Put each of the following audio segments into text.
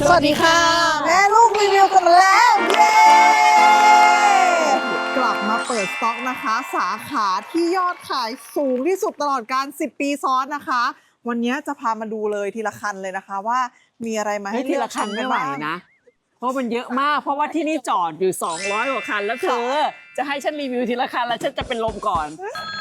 สวัสดีค่ะ แม่ลูกรีวิวกันมาแล้วเย้กลับมาเปิดสต็อกนะคะ สาขาที่ยอดขายสูงที่สุดตลอดการ 10 ปีซ้อนนะคะ วันนี้จะพามาดูเลยทีละคันเลยนะคะว่ามีอะไรมาให้ให้ทีละคันไม่ไหวนะ เพราะมันเยอะมาก เพราะว่าที่นี่จอดอยู่ 200กว่าคันแล้วเธอจะให้ฉันรีวิวทีละคันแล้วฉันจะเป็นลมก่อน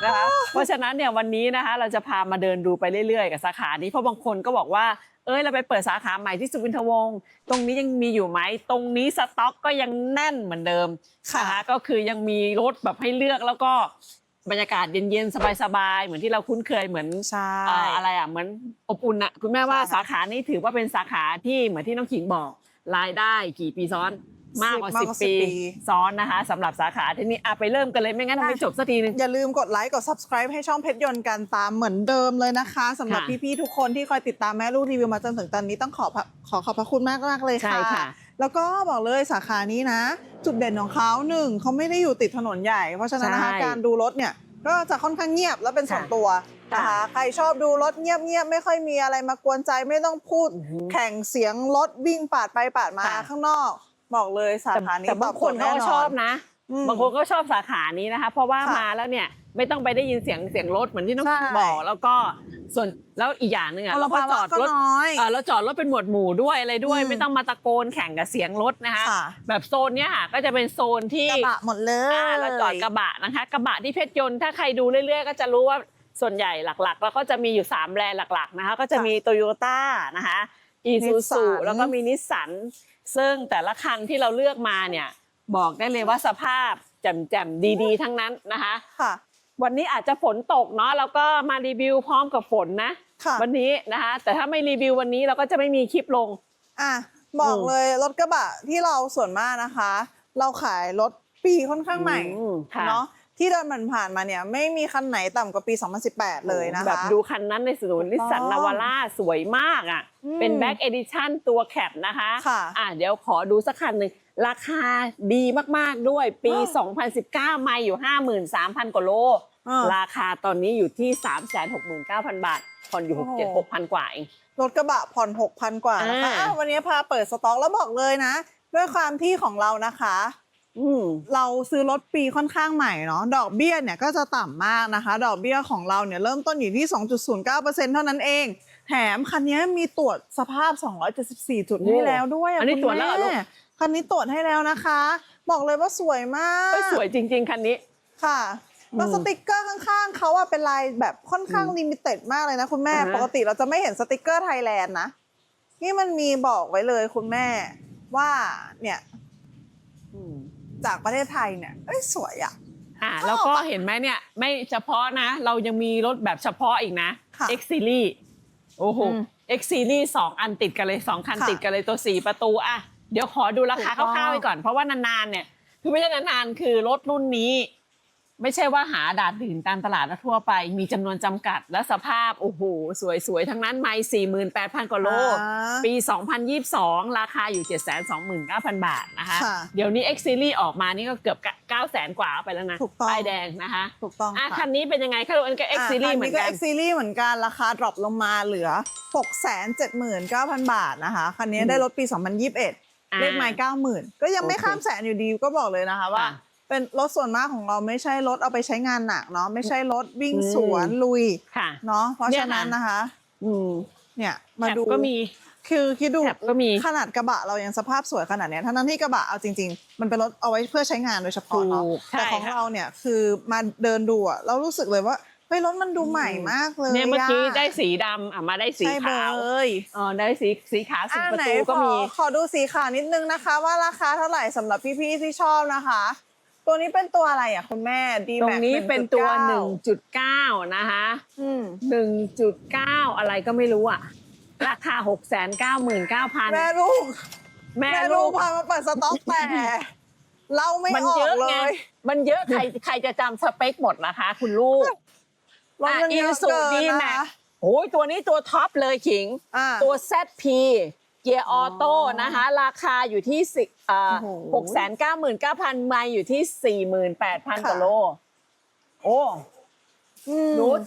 นะคะเพราะฉะนั้นเนี่ยวันนี้นะคะเราจะพามาเดินดูไปเรื่อยๆ กับสาขานี้เพราะบางคนก็บอกว่าเอ้ยเราไปเปิดสาขาใหม่ที่สุวินทวงศ์ตรงนี้ยังมีอยู่ไหมตรงนี้สต็อกก็ยังแน่นเหมือนเดิมค่ะนะคะก็คือยังมีรถแบบให้เลือกแล้วก็บรรยากาศเย็นๆ สบายๆ เหมือนที่เราคุ้นเคยเหมือนใช่เอ่ออะไรอะเหมือนอบอุ่นอะคุณแม่ว่าใช่ค่ะสาขานี้ถือว่าเป็นสาขาที่เหมือนที่น้องขิงบอก รายได้กี่ปีซ้อนมากกว่ามากสิบกว่าปี10ปีซ้อนนะคะสำหรับสาขาที่นี่อะไปเริ่มกันเลยไม่งั้นเราไม่จบสักทีนึง อย่าลืมกดไลค์กด subscribe ให้ช่องเพชรยนต์กันตามเหมือนเดิมเลยนะคะสำหรับค่ะพี่ๆทุกคนที่คอยติดตามแม่ลูกรีวิวมาจนถึงตอนนี้ต้องขอพระขอขอบพระคุณมากมากๆเลยใช่ค่ะค่ะ แล้วก็บอกเลยสาขานี้นะ จุดเด่นของเขาหนึ่งเขาไม่ได้อยู่ติดถนนใหญ่ เพราะฉะนั้นนะคะใช่การดูรถเนี่ย ก็จะค่อนข้างเงียบและเป็นส่วนค่ะตัวนะคะค่ะใครชอบดูรถเงียบๆไม่ค่อยมีอะไรมากวนใจไม่ต้องพูดอือหือแข่งเสียงรถวิ่งปาดไปปาดมาค่ะข้างนอก บอกเลยสาแต่ขานี้แต่บางคนตอบโจทย์เขาก็แชอบนะอืมบางคนก็ชอบสาขานี้นะคะ เพราะว่าค่ะมาแล้วเนี่ยไม่ต้องไปได้ยินเสียงเสียงรถเหมือนที่น้องใช่ขิงบอกแล้วก็ ส่วนแล้วอีกอย่างหนึ่งอะมลเราก็ภาจวะอดก็รถน้อยเออเราจอดรถเป็นหมวดหมู่ด้วยอะไรด้วย อืมไม่ต้องมาตะโกนแข่งกับเสียงรถนะคะค่ะ แบบโซนเนี้ยค่ะก็จะเป็นโซนที่กระบะหมดเลยอ่าเราจอดกระบะนะคะ กระบะที่เพชรยนต์ถ้าใครดูเรื่อยๆ ก็จะรู้ว่าส่วนใหญ่หลักๆ แล้วก็จะมีอยู่ 3 แบรนด์หลักๆนะคะ ก็จะมีโตโยต้านะคะอีซูซู Nissan แล้วก็มีนิสสันซึ่งแต่ละคันที่เราเลือกมาเนี่ยบอกได้เลยว่าสภาพแจ่มๆดีๆ ทั้งนั้นนะคะ ค่ะ วันนี้อาจจะฝนตกเนาะแล้วก็มารีวิวพร้อมกับฝนนะ ค่ะ วันนี้นะคะ แต่ถ้าไม่รีวิววันนี้เราก็จะไม่มีคลิปลง อะบอกอืม เลยรถกระบะที่เราส่วนมากนะคะ เราขายรถปีค่อนข้างใหม่อืมค่ะเนาะที่เดินมันผ่านมาเนี่ยไม่มีคันไหนต่ำกว่าปี 2018 เลยนะคะ แบบดูคันนั้นในศูนย์นิสสันถูกต้นาองวาร่าสวยมากอะ อืมเป็นแบ็กเอดิชั่นตัวแคปนะคะ ค่ะ อะเดี๋ยวขอดูสักคันหนึ่ง ราคาดีมากๆด้วยปีอ้าว2019 ไม่อยู่ 53,000 กว่าโล อ่า ราคาตอนนี้อยู่ที่ 369,000 บาท ผ่อนอยู่โอ้โห6 7 6,000 กว่าเอง รถกระบะผ่อน 6,000 กว่านะคะอ่าอะวันนี้พาเปิดสต็อกแล้วบอกเลยนะ ด้วยความที่ของเรานะคะ อืม เราซื้อรถปีค่อนข้างใหม่เนาะดอกเบี้ยเนี่ยก็จะต่ำมากนะคะ ดอกเบี้ยของเราเนี่ยเริ่มต้นอยู่ที่ 2.09%เท่านั้นเอง แถมคันนี้มีตรวจสภาพ 274 จุดให้แล้วด้วยะอันนี้คุณตรวจแล้วเหรอลูกม่คันนี้ตรวจให้แล้วนะคะ บอกเลยว่าสวยมากเอ้ยสวยจริง ๆ คันนี้ค่ะแล้วอืมสติกเกอร์ข้างๆเขาอะเป็นลายแบบค่อนข้างอืมลิมิเต็ดมากเลยนะคุณแม่อ่าฮะปกติเราจะไม่เห็นสติกเกอร์ไทยแลนด์นะ นี่มันมีบอกไว้เลยคุณแม่ ว่าเนี่ยอืมจากประเทศไทยเนี่ยเอ้ยสวยอะอะชอบแล้วก็อะเห็นไหมเนี่ย ไม่เฉพาะนะ เรายังมีรถแบบเฉพาะอีกนะค่ะ X Series โอ้โหอืม X Series สองอันติดกันเลยสองคันค่ะ ติดกันเลยตัวสี่ประตูอะเดี๋ยวขอดูราคาถูกต้องคร่าวๆไปก่อน เพราะว่านานๆเนี่ย คือไม่ใช่นานๆคือรถรุ่นนี้ ไม่ใช่ว่าหาดาดดื่นตามตลาดทั่วไป มีจำนวนจำกัดและสภาพ โอ้โห สวยๆ ทั้งนั้นไม่สี่หมื่นแปดพันกว่าโลอ่าปี 2022 ราคาอยู่ 729,000 บาทนะคะค่ะเดี๋ยวนี้ X Series ออกมานี่ก็เกือบ 900,000 กว่าไปแล้วนะถูกต้องป้ายแดงนะคะ ถูกต้องอะค่ะคันนี้เป็นยังไงคะอันนี้ก็ X อะ Series คัเหมือนกัน X Series เหมือนกัน ราคาดรอปลงมาเหลือ 679,000 บาทนะคะ คันนี้อืมได้รถปี 2021อ่าเลขไม้90,000 ก็ยังไม่โอเคข้ามแสนอยู่ดีก็บอกเลยนะคะว่าค่ะ เป็นรถส่วนมากของเราไม่ใช่รถเอาไปใช้งานหนักเนาะไม่ใช่รถวิ่งอืมสวนลุยค่ะเนาะเพราะเนี่ยฉะนั้นค่ะนะคะ อืมเนี่ยมาแถบดูก็มี คือคิดดูแถบก็มีขนาดกระบะเรายังสภาพสวยขนาดเนี้ยทั้งนั้นที่กระบะเอาจริง ๆ มันเป็นรถเอาไว้เพื่อใช้งานโดยเฉพาะเนาะถูกใช่แต่ของค่ะเราเนี่ยคือมาเดินดูอะเรารู้สึกเลยว่าเฮ้ยรถมันดูใหม่มากเลยเนี่ยเมื่อกี้ะได้สีดำอะมาได้สีใช่เบขาวยเออได้สีสีขาวสีอ่าประไหนตูก็ขอมีขอดูสีขาวนิดนึงนะคะ ว่าราคาเท่าไหร่สำหรับพี่ๆที่ชอบนะคะ ตัวนี้เป็นตัวอะไรอะคุณแม่ดีตรงนี้เป็นตัว 1.9 นะคะ อืม1.9 อะไรก็ไม่รู้อะ ราคา 699,900 แม่ลูกแม่แม่ลูลูกก พามาเปิดสต็อกแต่ เราไม่มันออเยกอะเลไง ย มันเยอะใครใครจะจำสเปคหมดล่ะคะ คุณลูกรถมันเยอะสุเกินดีนะแม็คะ โอ้ยตัวนี้ตัวท็อปเลยขิง อ่าตัว ZP เกียร์ออโต้นะคะ ราคาอยู่ที่สิเอ่อโอ้หโหกแสนเก้าหมื่นเก้าพันไมล์อยู่ที่สี่หมื่นแปดพันกว่าโล โอ้อืมนูด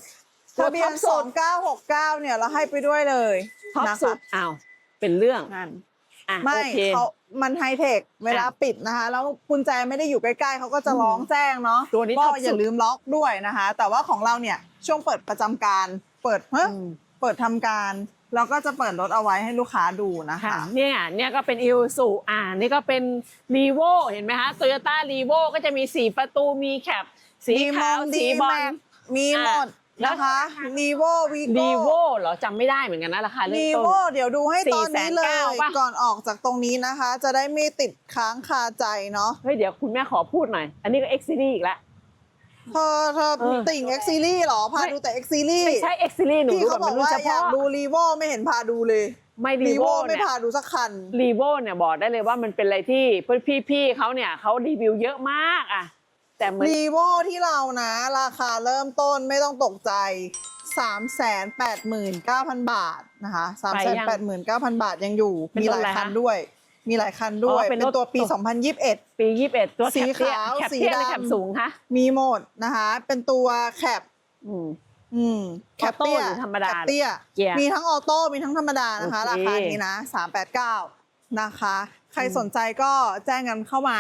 ทะเบียนท็สออปงเก้าหกเก้าเนี่ยเราให้ไปด้วยเลยท็อปนะสุคะดอ้าวเป็นเรื่องนั่นอะไม่โอเคเขามันไฮเทคเวลาอะปิดนะคะ แล้วกุญแจไม่ได้อยู่ใกล้ๆเขาก็จะร้องแจ้งเนาะตัวนี้ก็ท็อปสุดอย่าลืมล็อกด้วยนะคะ แต่ว่าของเราเนี่ยช่วงเปิดประจำการ เปิดเฮ้ยอืมเปิดทำการ เราก็จะเปิดรถเอาไว้ให้ลูกค้าดูนะคะ ค่ะเนี่ยเนี่ยก็เป็นอิ u สุอ่านี่ก็เป็นรีโวเห็นไหมคะโตโยต้ารีโวก็จะมีสีประตูมีแคปสีขาวสีบอลมีหมดแล้วนะคะรีโววีโก้รีโวเหรอจำไม่ได้เหมือนกันนะราคาเริ่มรีต้น โวเดี๋ยวดูให้ตอนนี้เลย 490,000ป่ะ ก่อนออกจากตรงนี้นะคะ จะได้ไม่ติดค้างคาใจเนาะ เฮ้ยเดี๋ยวคุณแม่ขอพูดหน่อย อันนี้ก็ X Series อีกแล้ว เธอเธอเออ ติ่ง X Series เหรอ พาไม่ดูแต่ X Series ไม่ใช่ X Series หนูพี่ดูเขาแบบบมัอนกรุ่นว่าเฉอยากพาะดูรีโวไม่เห็นพาดูเลยไม่รีรีโวโวไม่เนี่ยพาดูสักคัน รีโวเนี่ยบอกได้เลยว่ามันเป็นอะไรที่พี่ๆเขาเนี่ยเขารีวิวเยอะมากอะแต่เหมือน รีโวที่เรานะ ราคาเริ่มต้นไม่ต้องตกใจ 389,000 บาทนะคะ389,000 บาทยังอยู่ เป็นมีรหถลายอะไรคันคะ ด้วย มีหลายคันด้วย อ๋อเป็เป็นนรถ ตัวปี 2021 ปี 21 ตัวสีแคปเตี้ยขาวแคปสีเตี้ยหรือดำแคปสูงคะมีหมดนะคะ เป็นตัวแคปอืม อืมแคปออโต้เตี้ยหรือธรรมดาแคปเตี้ยเกียร์มีทั้งออโต้มีทั้งธรรมดานะคะ โอเค ราคานี้นะ 389 นะคะ ใครสนใจก็แจ้งกันเข้ามา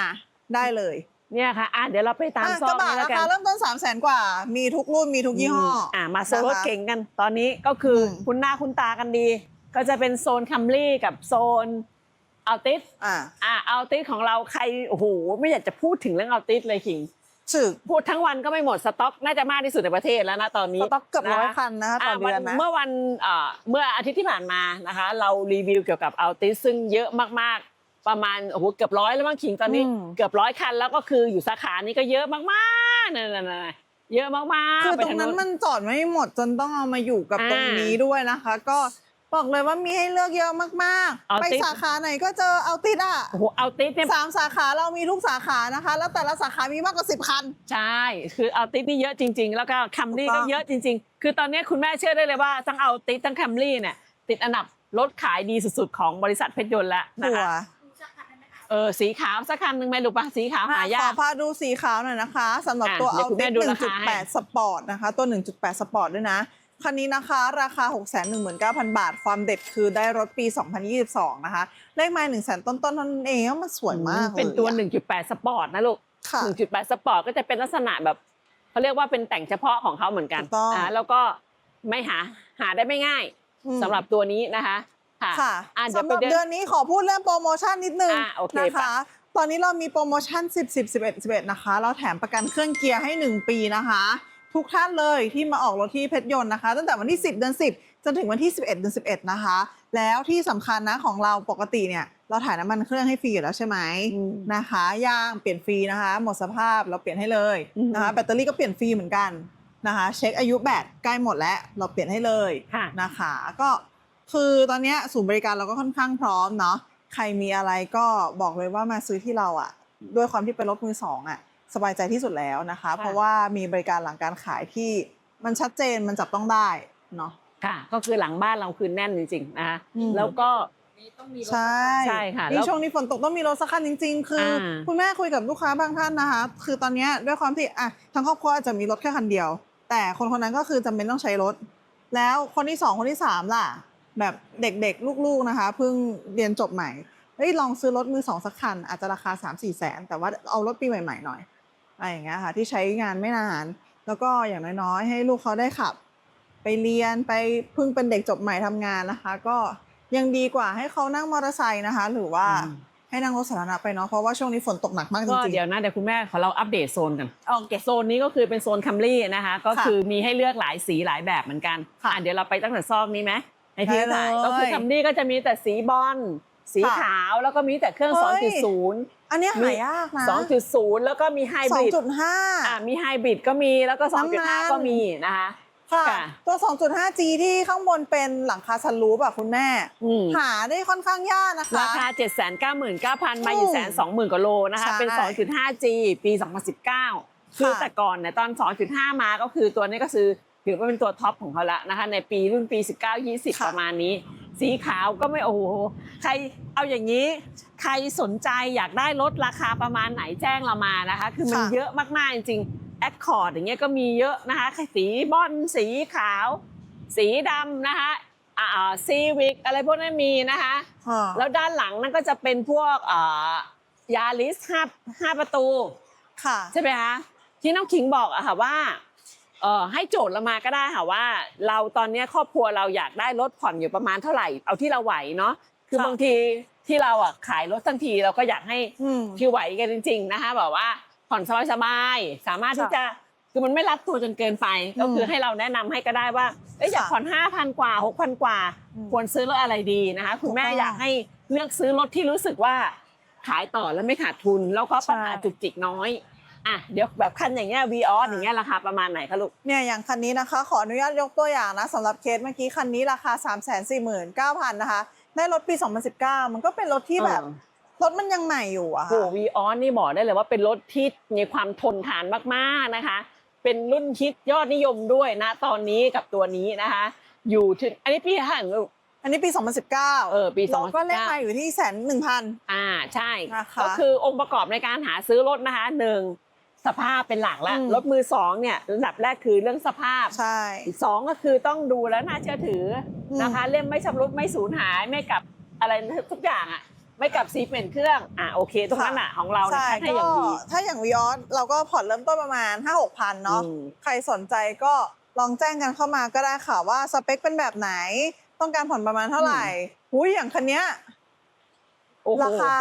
ได้เลยเนี่ยค่ะอะเดี๋ยวเราไปตามอะซอกระบะนี้แล้ราวกัคานเริ่มต้น 3 0 0แสนกว่า มีทุกรุ่นมีทุกยี่ห้อออะมาโซนรถนะคะเก่งกัน ตอนนี้ก็คืออม คุณหน้าคุณตากันดี ก็จะเป็นโซนคัมรี่กับโซน อัลติสอ่าอะอัลติสของเราใครโอ้โหไม่อยากจะพูดถึงเรื่องอัลติสเลยคิงสึกพูดทั้งวันก็ไม่หมดสต็อกน่าจะมากที่สุดในประเทศแล้วนะตอนนี้สต็อกเกือบร้อยะคันนะคะต่อวัเดือนนะเมื่อวันเอ่อเมื่ออาทิตย์ที่ผ่านมานะคะ เรารีวิวเกี่ยวกับอัลติสซึ่งเยอะมากๆ ประมาณโอ้โหเกือบร้อยแล้วมั้งคิงตอนนี้อืมเกือบร้อยคันแล้วก็คืออยู่สาขานี้ก็เยอะมากๆนั่นๆๆเยอะมากๆ คือไปตรงทานั้นโมันจอดไม่หมดจนต้องเอามาอยู่กับอ่าตรงนี้ด้วยนะคะ ก็ บอกเลยว่ามีให้เลือกเยอะมากเอาๆไปติ๊กสาขาไหนก็เจอเอาติดอะโอ้โหอัลติสเนี่ยสามสาขาเรามีทุกสาขานะคะ แล้วแต่ละสาขามีมากกว่าสิบคัน ใช่คืออัลติสนี่เยอะจริง ๆ แล้วก็คัมรี่ถูกต้ก็อง เยอะจริง ๆ คือตอนนี้คุณแม่เชื่อได้เลยว่าทั้งอัลติสทั้งคัมรี่เนี่ยติดอันดับรถขายดีสุดๆของบริษัทเพชรยนต์แล้วนะหัวคะเออสีขาวสักคันหนึ่งไหมลูกปะสีขาวหายาขอก พาดูสีขาวหน่อยนะคะสำหรับอะตัวเดี๋ยเอาวคุณแม่ติดูราคาให้ 1.8 สปอร์ตนะคะ ตัว 1.8 สปอร์ตด้วยนะ คันนี้นะคะราคา 619,000 บาท ความเด็ดคือได้รถปี 2022 นะคะ เลขไมล์1 0 0 0 0 ต้นๆเท่านั้นเองมันสวยมากเลยเป็นตัวอะ1.8 สปอร์ตนะลูกค่ะ1.8 สปอร์ตก็จะเป็นลักษณะแบบเขาเรียกว่าเป็นแต่งเฉพาะของเขาเหมือนกันถูกต้องอ่าแล้วก็ไม่หาหาได้ไม่ง่ายอืมสำหรับตัวนี้นะคะค่ะค่ะอะเดี๋ยวสำหไปรับเดินเดือนนี้ขอพูดเรื่องโปรโมชั่นนิดนึงอะโอเคนะคะไปตอนนี้เรามีโปรโมชั่น 10 10 11 11 นะคะ เราแถมประกันเครื่องเกียร์ให้ 1 ปีนะคะ ทุกท่านเลยที่มาออกรถที่เพชรยนต์นะคะ ตั้งแต่วันที่ 10 เดือน 10 จนถึงวันที่ 11 เดือน 11 นะคะ แล้วที่สำคัญนะของเราปกติเนี่ยเราถ่ายน้ำมันเครื่องให้ฟรีอยู่แล้วใช่ไหมอืมนะคะยางเปลี่ยนฟรีนะคะ หมดสภาพเราเปลี่ยนให้เลยอืมนะคะแบตเตอรี่ก็เปลี่ยนฟรีเหมือนกันนะคะเช็คอายุแบตใกล้หมดแล้วเราเปลี่ยนให้เลยค่ะนะคะก็คือตอนเนี้ยศูนย์บริการเราก็ค่อนข้างพร้อมเนาะใครมีอะไรก็บอกเลยว่ามาซื้อที่เราอะด้วยความที่เป็นรถมือสองอะ สบายใจที่สุดแล้วนะคะค่ะเพราะว่ามีบริการหลังการขายที่มันชัดเจนมันจับต้องได้เนาะค่ะ ก็คือหลังบ้านเราคือแน่นจริงๆนะคะอืมแล้วก็ใช่ใช่ค่ะแล้วนี่ช่วงนี้ฝนตกต้องมีรถสักคันจริง ๆ คืออาคุณแม่คุยกับลูกค้าบางท่านนะคะ คือตอนเนี้ยด้วยความที่อะทั้งครอบครัวอาจจะมีรถแค่คันเดียว แต่คนคนนั้นก็คือจำเป็นต้องใช้รถ แล้วคนที่สองคนที่สามล่ะ แบบเด็กๆลูกๆนะคะเพิ่งเรียนจบใหม่เฮ้ยลองซื้อรถมือสองสักคันอาจจะราคา 3 4แสนแต่ว่าเอารถปีใหม่ๆหน่อย อะไรอย่างเงี้ยค่ะที่ใช้งานไม่นาน แล้วก็อย่างน้อยๆ ให้ลูกเขาได้ขับ ไปเรียนไปเพิ่งเป็นเด็กจบใหม่ทำงานนะคะ ก็ยังดีกว่าให้เขานั่งมอเตอร์ไซค์นะคะ หรือว่าอืมให้นั่งรถสาธารณะไปเนาะเพราะว่าช่วงนี้ฝนตกหนักมากจก็ริงเดี๋ยวนะเดี๋ยวคุณแม่ขอเราอัปเดตโซนกันโอเคโซนนี้ก็คือเป็นโซนคัมรี่นะคะ ก็คือมีให้เลือกหลายสีหลายแบบเหมือนกันค่ะอะเดี๋ยวเราไปตั้งแต่ซอกนี้ไหมให้พี่ได้ถ่ายเลยก็คือคัมรี่ก็จะมีแต่สีบอลสีค่ะขาวแล้วก็มีแต่เครื่องเฮ้ย2.0 อันเนี้ยหายากนะ 2.0 แล้วก็มีไฮสบองริดจุดห้าอะมีไฮบริดก็มีแล้วก็ น้ำมัน 2.5 ก็มีนะคะ ค่ะ ค่ะ ตัว 2.5G ที่ข้างบนเป็นหลังคาซันรูฟอะคุณแม่ อืมหาได้ค่อนข้างยากนะคะ ราคา 799,000 มาอยู่แสนสองหมื่นกว่าโลนะคะ ใช่เป็น 2.5G ปี 2019 คือแต่ก่อนเนี่ยตอน 2.5 มาก็คือตัวนี้ก็คือถือว่าเป็นตัวท็อปของเขาละนะคะ ในปีรุ่นปี 19 20ประมาณนี้ สีขาวก็ไม่โอ้โหใครเอาอย่างนี้ ใครสนใจอยากได้รถราคาประมาณไหนแจ้งเรามานะคะ คือมันค่ะเยอะมากๆจริงๆแอดคอร์ดอย่างเงี้ยก็มีเยอะนะคะสีบอลสีขาว สีดำนะคะอ่าซีวิกอะไรพวกนั้นมีนะคะอ่าแล้วด้านหลังนั่นก็จะเป็นพวกอ่ายาริสห้าห้าประตู ค่ะ ใช่ไหมคะที่น้องขิงบอกอะค่ะว่าเอ่อ ให้โจทย์เรามาก็ได้ค่ะว่า เราตอนเนี้ยครอบครัวเราอยากได้รถผ่อนอยู่ประมาณเท่าไหร่เอาที่เราไหวเนาะคือค่ะบางทีที่เราอะขายรถทันทีเราก็อยากให้อืมที่ไหวกันจริง ๆ นะคะแบบว่าผ่อนสบายๆสามารถที่ค่ะจะคือมันไม่รัดตัวจนเกินไปก็คือให้เราแนะนำให้ก็ได้ว่าเอ้ยอยากค่ะผ่อนห้าพันกว่าหกพันกว่าอืมควรซื้อรถอะไรดีนะคะ คุณแม่ถูกต้องอยากให้เลือกซื้อรถที่รู้สึกว่าขายต่อแล้วไม่ขาดทุน แล้วก็ปัญหาใช่จุกจิกน้อย อะเดี๋ยวแบบคันอย่างเงี้ยวีออสอย่างเงี้ยราคาประมาณไหนคะลูก เนี่ยอย่างคันนี้นะคะ ขออนุญาตยกตัวอย่างนะสำหรับเคสเมื่อกี้คันนี้ราคา 3 4 9 0 0 0นะคะได้รถปี 2019 มันก็เป็นรถที่แบบเออรถมันยังใหม่อยู่อะโอ้ค่ะวีออสนี่บอกได้เลยว่าเป็นรถที่มีความทนทานมากๆนะคะ เป็นรุ่นฮิตยอดนิยมด้วยนะตอนนี้กับตัวนี้นะคะ อยู่ถึงอันนี้พี่ห่างลูกอันนี้ปี 2019 เออ ปีเราก็เลข2019มาอยู่ที่แสนหนึ่งพันอ่า ใช่นะคะก็คือองค์ประกอบในการหาซื้อรถนะคะหนึ่ง สภาพเป็นหลักแล้วอืม รถมือสองเนี่ยระดับแรกคือเรื่องสภาพใช่ อีกสองก็คือต้องดูแล้วน่าเชื่อถืออม นะคะเล่มไม่ชำรุดไม่สูญหายไม่กลับอะไรทุกอย่างอะไม่กลับสีเปลี่ยนเครื่องอะโอเคตรงนั้นอะของเราเนี่ยใช่ให้อก็ย่างดีถ้าอย่างวีออสเราก็ผ่อนเริ่มต้นประมาณ 5 6พันเนาะอืม ใครสนใจก็ลองแจ้งกันเข้ามาก็ได้ค่ะว่าสเปคเป็นแบบไหน ต้องการผ่อนประมาณเท่าไหร่หุ้ยอย่างคันเนี้ยโอ้โห ราคา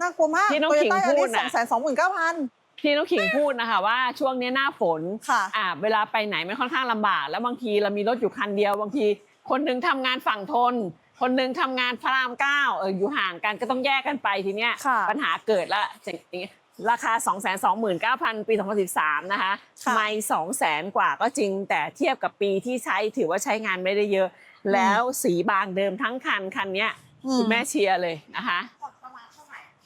น่ากลัวมากที่น้องขิงพูดสน่ะองแสนสองหมื่นเก้าพัน ที่น้องขิงพูดนะคะว่าช่วงนี้หน้าฝนค่ะอ่าเวลาไปไหนมันค่อนข้างลำบาก แล้วบางทีเรามีรถอยู่คันเดียวบางที คนหนึงทำงานฝั่งทน คนหนึงทำงานพระรามเก้าเอออยู่ห่างกันก็ต้องแยกกันไปทีเนี้ยค่ะปัญหาเกิดละอย่างนี้ราคา 2 2 9 0 0 0 ปี 2013 นะคะค่ะ ไม่2แสนกว่าก็จริง แต่เทียบกับปีที่ใช้ถือว่าใช้งานไม่ได้เยอะ แล้วสีบางเดิมทั้งคันคันเนี้ยคุณแม่เชียร์เลยนะคะ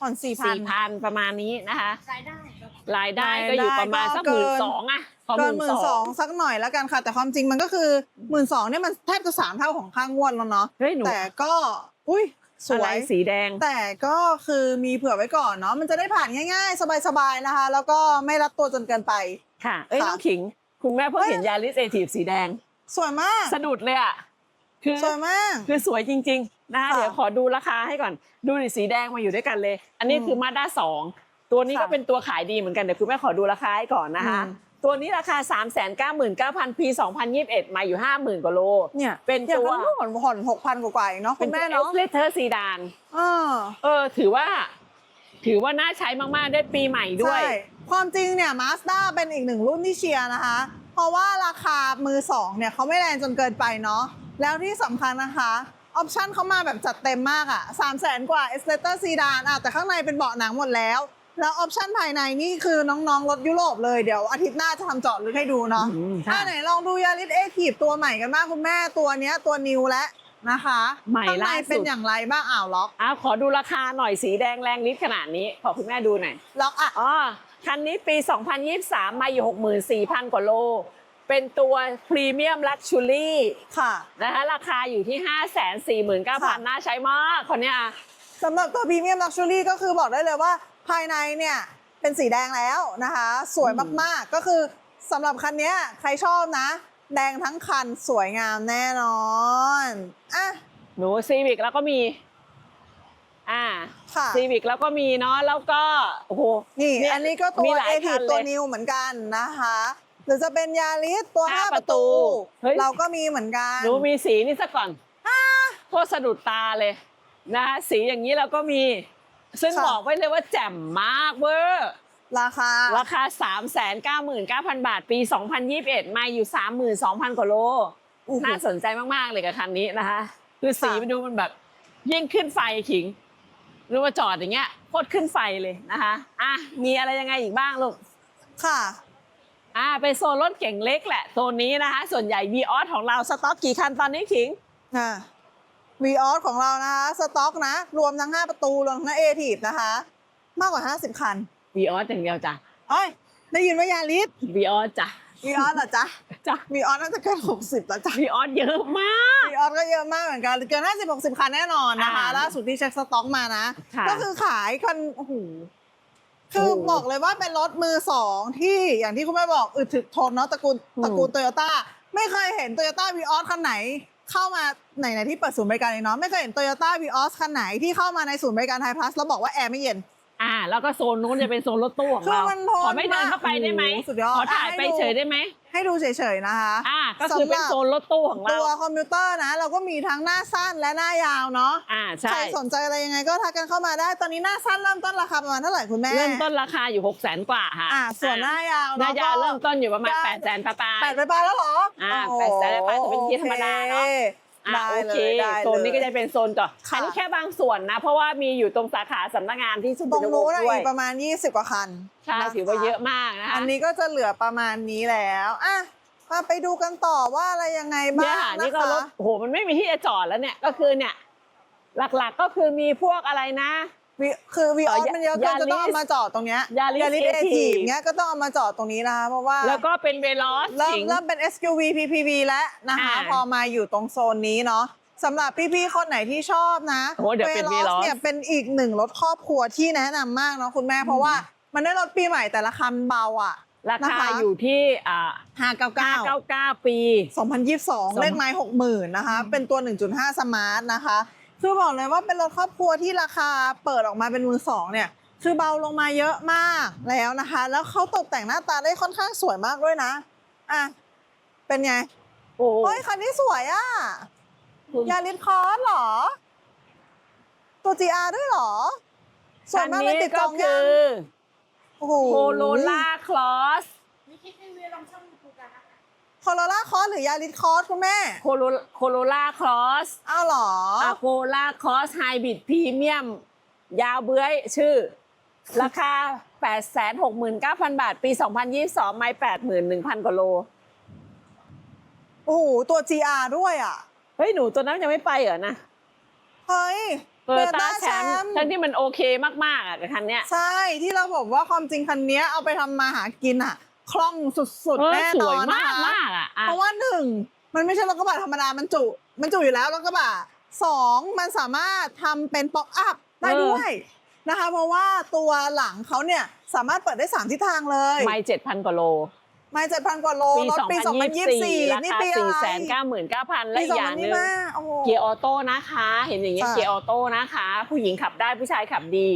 ผ่อนสี่พันสี่พันประมาณนี้นะคะ รายได้ก็ รายได้ก็อยู่ประมาณสักหรายได้ก็มื่นเกินสองอะพอเกินหมื่นสองสักหน่อยแล้วกันค่ะ แต่ความจริงมันก็คือหมื่นสองเนี่ยมันแทบจะสามเท่าของค่างวดแล้วเนาะเฮ้ยหนูแต่ก็อุ้ยสอะวไรยสีแดง แต่ก็คือมีเผื่อไว้ก่อนเนาะมันจะได้ผ่านง่าย ๆ สบายๆนะคะ แล้วก็ไม่รัดตัวจนเกินไปค่ะ เอ้ยค่ะน้องขิง คุณแม่เพิ่งเอ้ยเห็นยาริสเอทีฟสีแดง สวยมาก สะดุดเลยอะคือสวยมากคือสวยจริง ๆ นะคะค่ะเดี๋ยวขอดูราคาให้ก่อน ดูดิสีแดงมาอยู่ด้วยกันเลย อันนี้อืมคือมาด้าสอง ตัวนี้ก็ค่ะเป็นตัวขายดีเหมือนกันเดี๋ยวคุณแม่ขอดูราคาให้ก่อนนะคะอืมตัวนี้ราคา 3 9 9 0 0 0 ปี 2021 มาอยู่ 50,000กว่าโลเนี่ยเป็นอย่างตัวนั้นผ่อนผ่อนหกพันกว่าๆเองเนาะคุณแม่เอเนาะสเลเทอร์ซีดานเออเออถือว่า ถือว่าน่าใช้มากๆได้ปีใหม่ด้วยใช่ความจริงเนี่ยมาสด้าเป็นอีกหนึ่งรุ่นที่เชียร์นะคะ เพราะว่าราคามือสองเนี่ยเขาไม่แรงจนเกินไปเนาะแล้วที่สำคัญนะคะออปชั่นเขามาแบบจัดเต็มมากอะ่ะสามแสนกว่าเอสเลเตอร์ซีดานอะแต่ข้างในเป็นเบาะหนังหมดแล้ว แล้วออปชั่นภายในนี่คือน้องๆ รถยุโรปเลยเดี๋ยวอาทิตย์หน้าจะทำเจาะลึกให้ดูเนาะอืมอะค่ะไหนลองดูยาริสเอทีฟตัวใหม่กันบ้างคุณแม่ตัวเนี้ยตัวนิวแล้วนะคะใหม่ข้างในล่าสุด เป็นอย่างไรบ้างอ้าวล็อก อ้าวขอดูราคาหน่อยสีแดงแรงฤทธิ์ขนาดนี้ ขอคุณแม่ดูหน่อย ล็อกอะอ๋อ คันนี้ปี 2023 มาอยู่ 64,000 กว่าโล เป็นตัวพรีเมียมลักชูรี่ค่ะ นะคะราคาอยู่ที่ 549,000 น่าใช้มาก คนเนี้ยอะสำหรับตัวพรีเมียมลักชัวรี่ก็คือบอกได้เลยว่า ภายในเนี่ยเป็นสีแดงแล้วนะคะ สวยมากๆก็คือสำหรับคันเนี้ยใครชอบนะ แดงทั้งคันสวยงามแน่นอนอะหนูซีวิกแล้วก็มี อ่าค่ะซีวิกแล้วก็มีเนาะแล้วก็โอ้โหนี่เยอันนี้ก็ตัมีวหลาเอยทีคันเลยตัวนิวเหมือนกันนะคะหรือจะเป็นยาริสตัวห้า5ปประระตูตูเฮ้ยเราก็มีเหมือนกันหนูมีสีนี่สักก่อนโคตรสะดุดตาเลยนะคะสีอย่างนี้เราก็มี ซึ่งค่ะ บอกไว้เลยว่าแจ่มมากเวอร์ราคา ราคา3 9 9 9 0 0 0 บาทปี 2021 มาอยู่ 32,000 กว่าโล โอ้โหน่าสนใจมากๆเลยกับคันนี้นะคะ คือสีค่ะ มันดูมันแบบ ยิ่งขึ้นไฟขิง หรือว่าจอดอย่างเงี้ยโคตรขึ้นไฟเลยนะคะ อะ มีอะไรยังไงอีกบ้างลูก ค่ะ อ่าเป็นโซนรถเก่งเล็กแหละโซนนี้นะคะ ส่วนใหญ่ v ีออสของเราสต็อกกี่คันตอนนี้ขิง อะ วีออสของเรานะคะสต็อกนะ รวมทั้ง 5 ประตู รวมทั้งเอทีฟนะคะ มากกว่า 50 คัน v ีออสอย่างเดียวจ้ะเอ้ยได้ยินว่ายาลิส v ีออสจ้ะวีออสเหรอจ๊ะจ้ะวีออสน่าจะเกิน60แล้วจ้ะ v ีออสเยอะมากวีออสก็เยอะมากเหมือนกันเกิน50 60 คันแน่นอนนะคะอ่าล่าสุดที่เช็คสต็อกมานะค่ะก็คือขายคันโอ้โหคือโอ้บอกเลยว่าเป็นรถมือสองที่อย่างที่คุณแม่บอกอึดถึกทนเนาะตระกูลอืมตระกูลโตโยต้าไม่เคยเห็นโตโยต้าวีออสคันไหน เข้ามาไหนไหนที่เปิดศูนย์บริการเองเนาะไม่เคยเห็นโตโยต้าวีออสคันไหนที่เข้ามาในศูนย์บริการไทยพลัสแล้วบอกว่าแอร์ไม่เย็น อ่า แล้วก็โซนนู้นจะเป็นโซนรถตู้ของคือเรามันทนขอไม่เดินเข้าไปได้ไหมมากโอ้โหสุดยอดขอถ่ายให้ไปดูเฉยได้ไหม ให้ดูเฉยๆนะคะอ่าก็คือเป็นโซนรถตู้ของเราตัวคอมพิวเตอร์นะ เราก็มีทั้งหน้าสั้นและหน้ายาวเนาะอ่าใช่ใครสนใจอะไรยังไงก็ทักกันเข้ามาได้ ตอนนี้หน้าสั้นเริ่มต้นราคาประมาณเท่าไหร่คุณแม่เริ่มต้นราคาอยู่หกแสนกว่าค่ะอ่าส่วนหน้ายาวหน้าเนาะยาวก็เริ่มต้นอยู่ประมาณได้แปดแสนปลายแปดไปปลายแล้วเหรออ่าโอ้โหแปดแสนปลายจะเป็นที่ธรรมดาเนอะโอคๆอ่าได้โอเลเคยได้เลยโซนนี้ก็จะเป็นโซนต่อค่ะ อันนี้แค่บางส่วนนะ เพราะว่ามีอยู่ตรงสาขาสำนักงานที่สุตขุรมงวิทนู้นอะด้วยอีกประมาณ 20 กว่าคันใช่นะคะถือว่าเยอะมากนะคะอันนี้ก็จะเหลือประมาณนี้แล้วอะมาไปดูกันต่อว่าอะไรยังไงบ้าเนี่ยงค่ะนะนี่ก็คะ รถโอ้โหมันไม่มีที่จะจอดแล้วเนี่ยก็คือเนี่ย หลักๆก็คือมีพวกอะไรนะ วิคือวีออสเอ่อมันเยอะเกินจะต้องเอามาจอดตรงเนี้ย Yaris เอ Active ทีเนี้ยก็ต้องเอามาจอดตรงนี้นะคะเพราะว่าแล้วก็เป็นเวลอสเริ่มสิง เริ่มเป็น SUV PPV แล้วนะคะอ่าพอมาอยู่ตรงโซนนี้เนาะสำหรับพี่ๆคนไหนที่ชอบนะโอ้เดี๋ยวเป็น Veloz Veloz เนี่ยเป็นอีกหนึ่งรถครอบครัวที่แนะนำมากเนาะคุณแม่เพราะว่ามันได้รถปีใหม่แต่ราคามันเบาอะ รานะคาคะ อยู่ที่อ่า599 599 ปี 2022 เลขไม้60,000 นะคะ เป็นตัว 1.5 สมาร์ทนะคะ คือบอกเลยว่าเป็นรถครอบครัวที่ราคาเปิดออกมาเป็นมือสองเนี่ย คือเบาลงมาเยอะมากแล้วนะคะ แล้วเขาตกแต่งหน้าตาได้ค่อนข้างสวยมากด้วยนะ อะ เป็นไง โอ้เฮ้ยคันนี้สวยอะคุณยาริสคอร์สเหรอ ตัว GR ด้วยเหรอ สวยมากเลยติดจก็องคืยังอโอ้โหโคโรล่าคลอส โคโรล่าคอร์สหรือยาริสคอร์สคุณแม่ โคโรโคโรล่าคลอสอ้าวเหรออะโคล่าคอสไฮบริดพรีเมียม ยาวเบื้อยชื่อ ราคา 869,000 บาท ปี 2022 ไม่81,000กว่าโล โอ้โห ตัว GR ด้วยอะ เฮ้ย หนูตัวนั้นยังไม่ไปเหรอนะ เฮ้ยเปิดตา Toyota แชมป์ทั้งที่มันโอเคมาก ๆ อะกับคันเนี้ย ใช่ ที่เราบอกว่าความจริงคันนี้เอาไปทำมาหากินอะ คล่องสุดเอๆอแน่สนอวยนนะมากคะมากอะอะเพราะว่าหนึ่งมันไม่ใช่รถกระบะธรรมดามันจุมันจุอยู่แล้วรถกระบะสองมันสามารถทำเป็นป๊อปอัพได้ด้วยนะคะ เพราะว่าตัวหลังเขาเนี่ยสามารถเปิดได้สามทิศทางเลยไม่7,000กว่าโลไม่เจ็ดพันกว่าโลปีรถปี 2024รา2024นี่คาปีอะไร499,000และปีอีกอย่างหนี้นึ่งมาโอ้โหเกียร์ออโต้นะคะ เห็นอย่างเงี้ยค่ะเกียร์ออโต้นะคะ ผู้หญิงขับได้ผู้ชายขับดี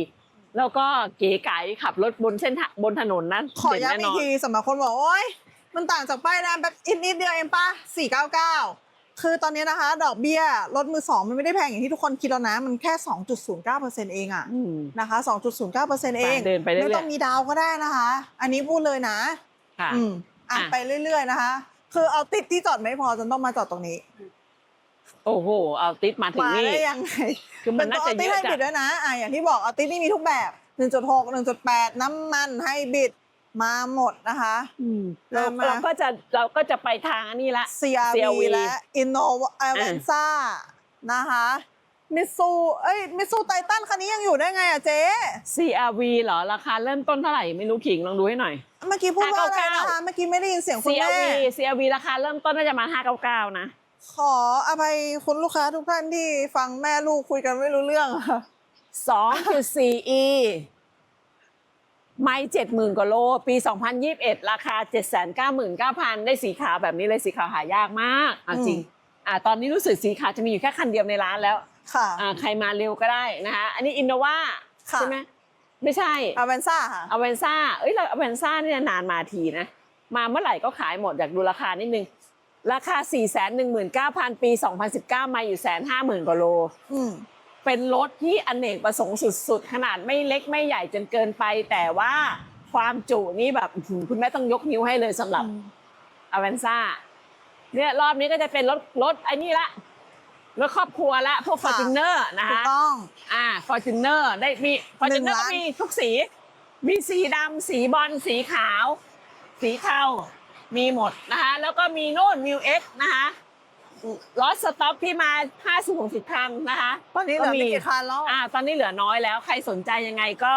แล้วก็เก๋ไก๋ขับรถบนเส้นทางบนถนนนั้นขอเด่นย้ำแน่อีนกอนทีสำหรับคนบอกโอ๊ยมันต่างจากป้ายแดงแบบอีกนิดเดียวเองป่ะ499 คือตอนนี้นะคะ ดอกเบี้ยรถมือสองมันไม่ได้แพงอย่างที่ทุกคนคิดแล้วนะ มันแค่ 2.09%เองอะอืม นะคะ 2.09%เองเดินไปเรื่อยๆ ไม่ต้องมีดาวก็ได้นะคะ อันนี้พูดเลยนะ ค่ะ อืมอะอะ ไปเรื่อยๆนะคะ คือเอาติดที่จอดไม่พอจนต้องมาจอดตรงนี้ โอ้โห เอาติดมาถึงมานี่ ได้ยังไงคือมัเป็นนน่าตัวจะเอาติเยดอะให้จับิดดด้วยนะอะอย่างที่บอกเอาติดนี่มีทุกแบบ 1.6 1.8 น้ำมันให้บิดมาหมดนะคะ อืมเรามา เราก็จะเราก็จะไปทางอันนี้ละ CRV, CRV และ Innova Avanza นะคะมิซูเอ้ยมิซูไททันคันนี้ยังอยู่ได้ไงอะเจ๊ CRV เหรอ ราคาเริ่มต้นเท่าไหร่ไม่รู้ขิงลองดูให้หน่อย เมื่อกี้พูดว่าอะไร599นะคะเมื่อกี้ไม่ได้ยินเสียงคุณแม่ CRV CRV ราคาเริ่มต้นน่าจะมา 599 นะ ขออภัยคุณลูกค้าทุกท่านที่ฟังแม่ลูกคุยกันไม่รู้เรื่องอะ 2.4e ไม่70,000กว่าโล ปี 2021 ราคา 799,000 ได้สีขาวแบบนี้เลยสีขาวหายากมากเอาจริง อ่าตอนนี้รู้สึกสีขาวจะมีอยู่แค่คันเดียวในร้านแล้ว ค่ะ อ่าใครมาเร็วก็ได้นะคะ อันนี้อินโนวาค่ะใช่ไหมไม่ใช่อเวนซ่าค่ะอเวนซ่าเอ้ยเราอเวนซ่าเนี่ยนานมาทีนะ มาเมื่อไหร่ก็ขายหมดอยากดูราคานิดนึง ราคา 419,000 ปี 2019 มาอยู่แสนห้าหมื่นกว่าโลอืมเป็นรถที่อเนกประสงค์สุด ๆ ขนาดไม่เล็กไม่ใหญ่จนเกินไป แต่ว่าความจุนี่แบบอื้อหือคุณแม่ต้องยกนิ้วให้เลยสำหรับอเวนซ่าเนี่ยรอบนี้ก็จะเป็นรถรถไอ้นี่ละรถครอบครัวละพวกฟอค่ะร์จูเนอร์นะถูกคะต้องอ่าฟอร์จูเนอร์ได้มีฟอร์จูเนอร์ล้าก็นมีทุกสี มีสีดำสีบอลสีขาว สีเทา มีหมดนะคะ แล้วก็มีโน่นมิวเอ็กนะคะรถสต็อกที่มา50 60คันนะคะ ตอนนี้เหลือไม่กี่คันแล้วอ่า ตอนนี้เหลือน้อยแล้ว ใครสนใจยังไงก็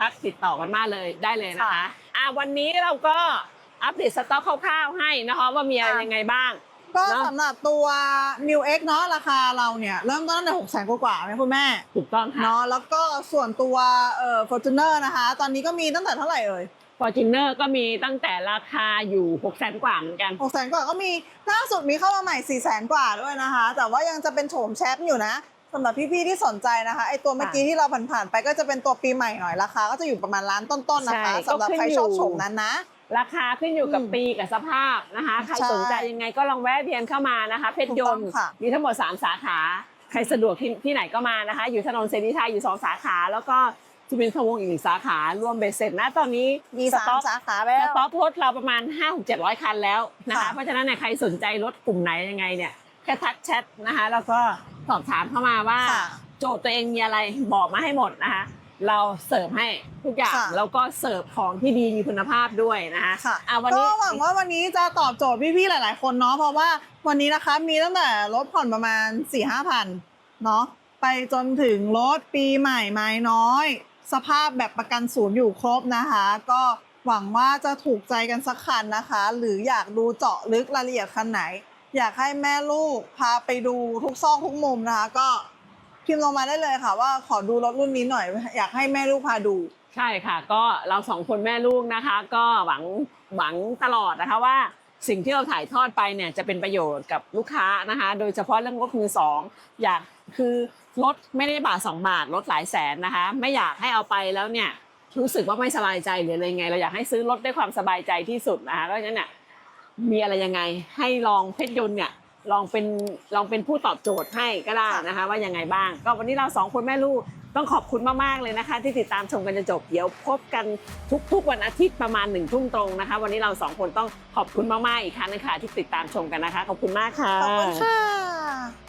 ทักติดต่อกันมาเลยได้เลยนะคะค่ะอ่าวันนี้เราก็อัปเดตสต็อกคร่าวๆให้นะคะว่ามีอะไรค่ะยังไงบ้าง ก็เนอะสำหรับตัว m i u X เนาะราคาเราเนี่ยเริ่มต้นตั้งแต่หกแสนกว่าๆไหมคุณแม่ถูกต้องค่ะเนาะแล้วก็ส่วนตัวเอ่อ Fortuner นะคะ ตอนนี้ก็มีตั้งแต่เท่าไหร่เอ่ย ฟอร์จูเนอร์ก็มีตั้งแต่ราคาอยู่6กแสนกว่าเหมือนกัน หกแสนกว่าก็มีล่าสุดมีเข้ามาใหม่4ี่แสนกว่าด้วยนะคะ แต่ว่ายังจะเป็นโฉมแชปอยู่นะสำหรับพี่ๆที่สนใจนะคะไอตัวเมื่อกี้ที่เราผ่านๆไปก็จะเป็นตัวปีใหม่หน่อยราคาก็จะอยู่ประมาณล้านต้นๆนะคะใช่สำหรับใครก็ขึ้นอยู่ชอบโฉมนั้นนะ ราคาขึ้นอยู่กับอืมปีกับสภาพนะคะ ใครใช่สนใจยังไงก็ลองแวะเวียนเข้ามานะคะ เพชรยนต์ถูกต้องค่ะ มีทั้งหมด 3 สาขา ใครสะดวกที่ที่ไหนก็มานะคะ อยู่ถนนเสรีไทยอยู่ 2 สาขา แล้วก็ สุวินทวงศ์อีกหนึ่งสาขารวมเบสเสร็จนะตอนนี้มีสสามต็อกสาขาสแล้ว ต็อกรถเราประมาณ 5 6 7 0 0 คันแล้วนะคะ ค่ะ เพราะฉะนั้นเนี่ยใครสนใจรถกลุ่มไหนยังไงเนี่ยแค่ทักแชทนะคะ แล้วก็สอบถามเข้ามาว่า ค่ะ โจทย์ตัวเองมีอะไรบอกมาให้หมดนะคะ เราเสิร์ฟให้ทุกอย่างค่ะ แล้วก็เสิร์ฟของที่ดีมีคุณภาพด้วยนะคะค่ะอะวันก็นี้ หวังว่าวันนี้จะตอบโจทย์พี่ๆหลาย ๆ คนเนาะเพราะว่าวันนี้นะคะมีตั้งแต่รถผ่อนประมาณ4ี่ห้าพันเนาะไปจนถึงรถปีใหม่ไม้น้อย สภาพแบบประกันศูนย์อยู่ครบนะคะ ก็หวังว่าจะถูกใจกันสักคันนะคะ หรืออยากดูเจาะลึกรายละเอียดคันไหน อยากให้แม่ลูกพาไปดูทุกซอกทุกมุมนะคะ ก็พิมพ์ลงมาได้เลยค่ะ ว่าขอดูรถรุ่นนี้หน่อย อยากให้แม่ลูกพาดู ใช่ค่ะ ก็เราสองคนแม่ลูกนะคะ ก็หวังหวังตลอดนะคะว่าสิ่งที่เราถ่ายทอดไปเนี่ยจะเป็นประโยชน์กับลูกค้านะคะ โดยเฉพาะเรื่องรถมือสองอยากคือ รถไม่ได้บาทสองบาทรถหลายแสนนะคะ ไม่อยากให้เอาไปแล้วเนี่ยรู้สึกว่าไม่สบายใจหรืออะไรไง เราอยากให้ซื้อรถด้วยความสบายใจที่สุดนะคะก็ฉะนั้นเนี่ยมีอะไรยังไงให้ลองเพชรยนต์เนี่ยลองเป็นลองเป็นผู้ตอบโจทย์ให้ก็ได้นะคะ ว่ายังไงบ้าง ก็วันนี้เราสองคนแม่ลูกต้องขอบคุณมากๆเลยนะคะ ที่ติดตามชมกันจนจบเดี๋ยวพบกันทุกๆวันอาทิตย์ประมาณหนึ่งทุ่มตรงนะคะ วันนี้เราสองคนต้องขอบคุณมากๆอีกครั้งนึงค่ะที่ติดตามชมกันนะคะขอบคุณมากค่ะขอบคุณค่ะ